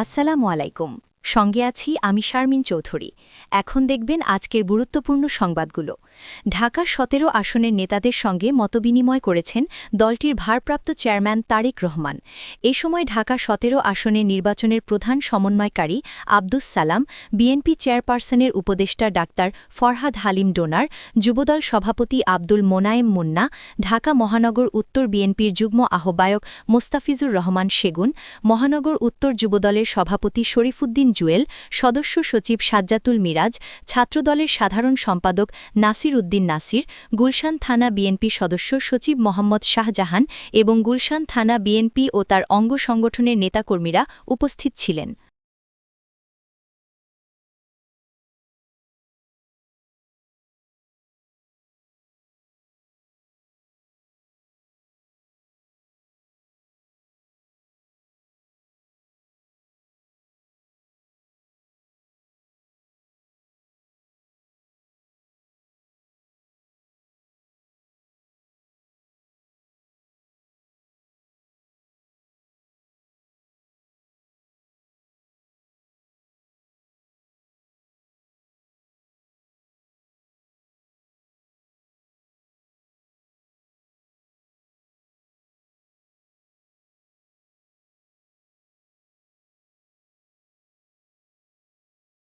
আসসালামু আলাইকুম। সঙ্গে আছি আমি শারমিন চৌধুরী। এখন দেখবেন আজকের গুরুত্বপূর্ণ সংবাদগুলো। ঢাকা সতেরো আসনের নেতাদের সঙ্গে মতবিনিময় করেছেন দলটির ভারপ্রাপ্ত চেয়ারম্যান তারেক রহমান। এ সময় ঢাকা সতেরো আসনের নির্বাচনের প্রধান সমন্বয়কারী আব্দুস সালাম, বিএনপি চেয়ারপারসনের উপদেষ্টা ডাক্তার ফরহাদ হালিম ডোনার, যুবদল সভাপতি আব্দুল মোনায়েম মুন্না, ঢাকা মহানগর উত্তর বিএনপির যুগ্ম আহ্বায়ক মোস্তাফিজুর রহমান সেগুন, মহানগর উত্তর যুবদলের সভাপতি শরীফুদ্দিন জুয়েল, সদস্য সচিব সাজ্জাতুল মিরাজ, ছাত্রদলের সাধারণ সম্পাদক নাসির উদ্দিন নাসির, গুলশান থানা বিএনপি সদস্য সচিব মোহাম্মদ শাহজাহান এবং গুলশান থানা বিএনপি ও তার অঙ্গ সংগঠনের নেতাকর্মীরা উপস্থিত ছিলেন।